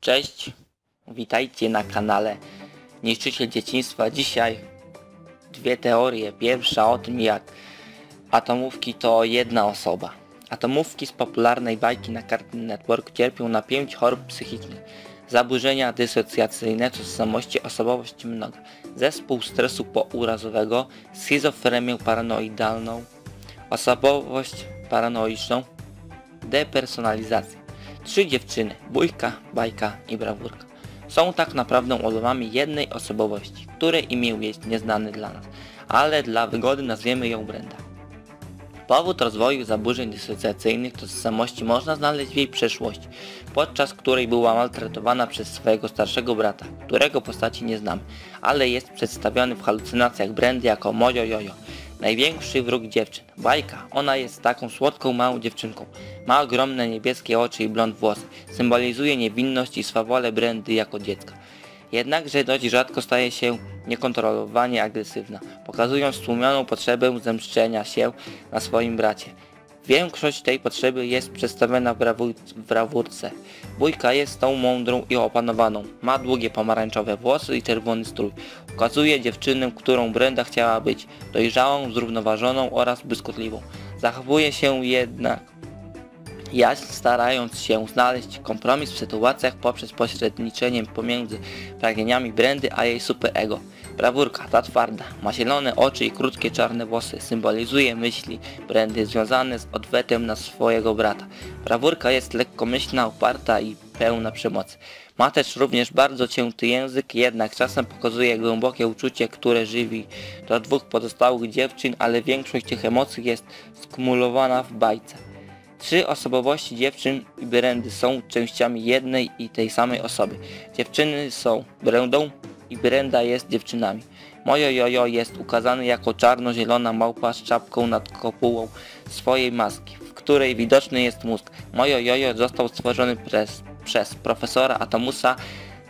Cześć, witajcie na kanale Niszczyciel Dzieciństwa. Dzisiaj dwie teorie. Pierwsza o tym jak atomówki to jedna osoba. Atomówki z popularnej bajki na Cartoon Network cierpią na pięć chorób psychicznych. Zaburzenia dysocjacyjne, tożsamości, osobowość mnoga, zespół stresu pourazowego, schizofrenię paranoidalną, osobowość paranoiczną, depersonalizację. Trzy dziewczyny, bójka, bajka i brawurka. Są tak naprawdę odłamami jednej osobowości, której imię jest nieznane dla nas, ale dla wygody nazwiemy ją Brenda. Powód rozwoju zaburzeń dysocjacyjnych tożsamości można znaleźć w jej przeszłości, podczas której była maltretowana przez swojego starszego brata, którego postaci nie znamy, ale jest przedstawiony w halucynacjach Brendy jako mojo jojo, największy wróg dziewczyn. Bajka, ona jest taką słodką małą dziewczynką. Ma ogromne niebieskie oczy i blond włosy. Symbolizuje niewinność i swawolę Brendy jako dziecka. Jednakże dość rzadko staje się niekontrolowanie agresywna, pokazując stłumioną potrzebę zemszczenia się na swoim bracie. Większość tej potrzeby jest przedstawiona w, brawur w brawurce. Bójka jest tą mądrą i opanowaną. Ma długie pomarańczowe włosy i czerwony strój. Ukazuje dziewczynę, którą Brenda chciała być. Dojrzałą, zrównoważoną oraz błyskotliwą. Zachowuje się jednak jaźń starając się znaleźć kompromis w sytuacjach poprzez pośredniczenie pomiędzy pragnieniami Brendy a jej superego. Brawurka, ta twarda, ma zielone oczy i krótkie czarne włosy, symbolizuje myśli Brendy związane z odwetem na swojego brata. Brawurka jest lekkomyślna, uparta i pełna przemocy. Ma też również bardzo cięty język, jednak czasem pokazuje głębokie uczucie, które żywi do dwóch pozostałych dziewczyn, ale większość tych emocji jest skumulowana w bajce. Trzy osobowości dziewczyn i Brendy są częściami jednej i tej samej osoby. Dziewczyny są Brendą i Brenda jest dziewczynami. Mojo jojo jest ukazany jako czarno-zielona małpa z czapką nad kopułą swojej maski, w której widoczny jest mózg. Mojo jojo został stworzony przez, przez profesora Atomusa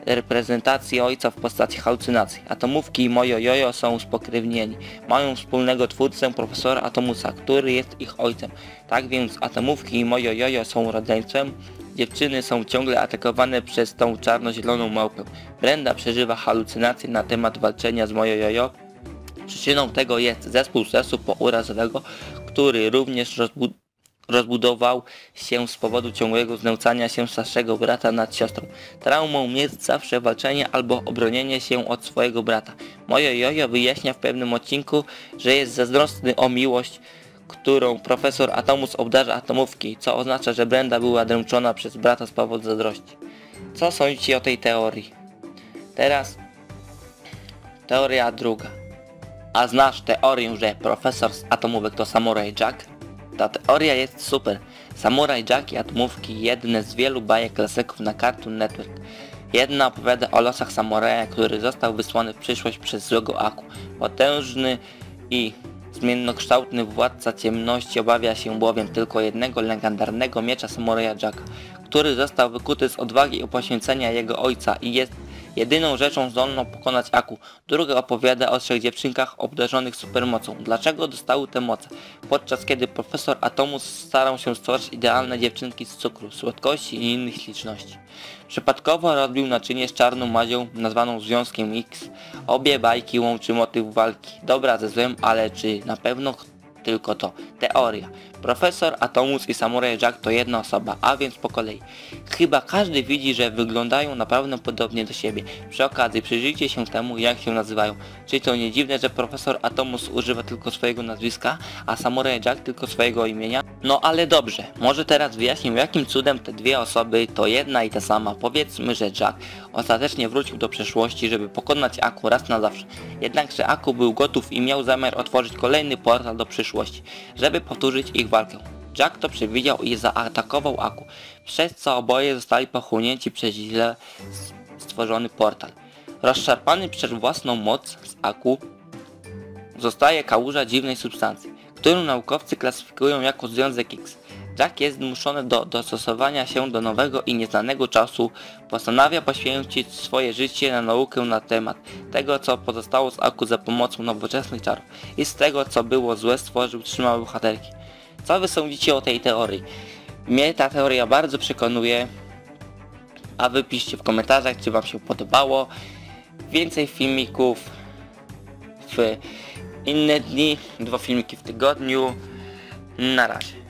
reprezentacji ojca w postaci halucynacji. Atomówki i Mojo Jojo są spokrewnieni. Mają wspólnego twórcę profesora Atomusa, który jest ich ojcem. Tak więc Atomówki i Mojo Jojo są rodzeństwem. Dziewczyny są ciągle atakowane przez tą czarno-zieloną małpę. Brenda przeżywa halucynacje na temat walczenia z Mojo Jojo. Przyczyną tego jest zespół stresu pourazowego, który również rozbudowuje rozbudował się z powodu ciągłego znęcania się starszego brata nad siostrą. Traumą jest zawsze walczenie albo obronienie się od swojego brata. Mojo jojo wyjaśnia w pewnym odcinku, że jest zazdrosny o miłość, którą profesor Atomus obdarza atomówki, co oznacza, że Brenda była dręczona przez brata z powodu zazdrości. Co sądzicie o tej teorii? Teraz teoria druga. A znasz teorię, że profesor z atomówek to Samurai Jack? Ta teoria jest super. Samurai Jack i Atomówki jedne z wielu bajek klasyków na Cartoon Network. Jedna opowiada o losach samuraja, który został wysłany w przyszłość przez złego Aku. Potężny i zmiennokształtny władca ciemności obawia się bowiem tylko jednego legendarnego miecza samuraja Jacka, który został wykuty z odwagi i poświęcenia jego ojca i jest jedyną rzeczą zdolną pokonać Aku. Druga opowiada o trzech dziewczynkach obdarzonych supermocą. Dlaczego dostały te moce? Podczas kiedy profesor Atomus starał się stworzyć idealne dziewczynki z cukru, słodkości i innych śliczności. Przypadkowo rozbił naczynie z czarną mazią nazwaną Związkiem X. Obie bajki łączy motyw walki. Dobra ze złem, ale czy na pewno tylko to. Teoria. Profesor Atomus i Samurai Jack to jedna osoba, a więc po kolei. Chyba każdy widzi, że wyglądają naprawdę podobnie do siebie. Przy okazji przyjrzyjcie się temu, jak się nazywają. Czy to nie dziwne, że profesor Atomus używa tylko swojego nazwiska, a Samurai Jack tylko swojego imienia? No ale dobrze, może teraz wyjaśnię jakim cudem te dwie osoby to jedna i ta sama. Powiedzmy, że Jack ostatecznie wrócił do przeszłości, żeby pokonać Aku raz na zawsze. Jednakże Aku był gotów i miał zamiar otworzyć kolejny portal do przyszłości, żeby powtórzyć ich walkę. Jack to przewidział i zaatakował Aku, przez co oboje zostali pochłonięci przez źle stworzony portal. Rozszarpany przez własną moc z Aku zostaje kałuża dziwnej substancji, którą naukowcy klasyfikują jako związek X. Jack jest zmuszony do dostosowania się do nowego i nieznanego czasu, postanawia poświęcić swoje życie na naukę na temat tego, co pozostało z Aku za pomocą nowoczesnych czarów i z tego, co było złe stworzył trzy małe bohaterki. Co wy sądzicie o tej teorii? Mnie ta teoria bardzo przekonuje. A wy piszcie w komentarzach, czy wam się podobało. Więcej filmików w inne dni, dwa filmiki w tygodniu. Na razie.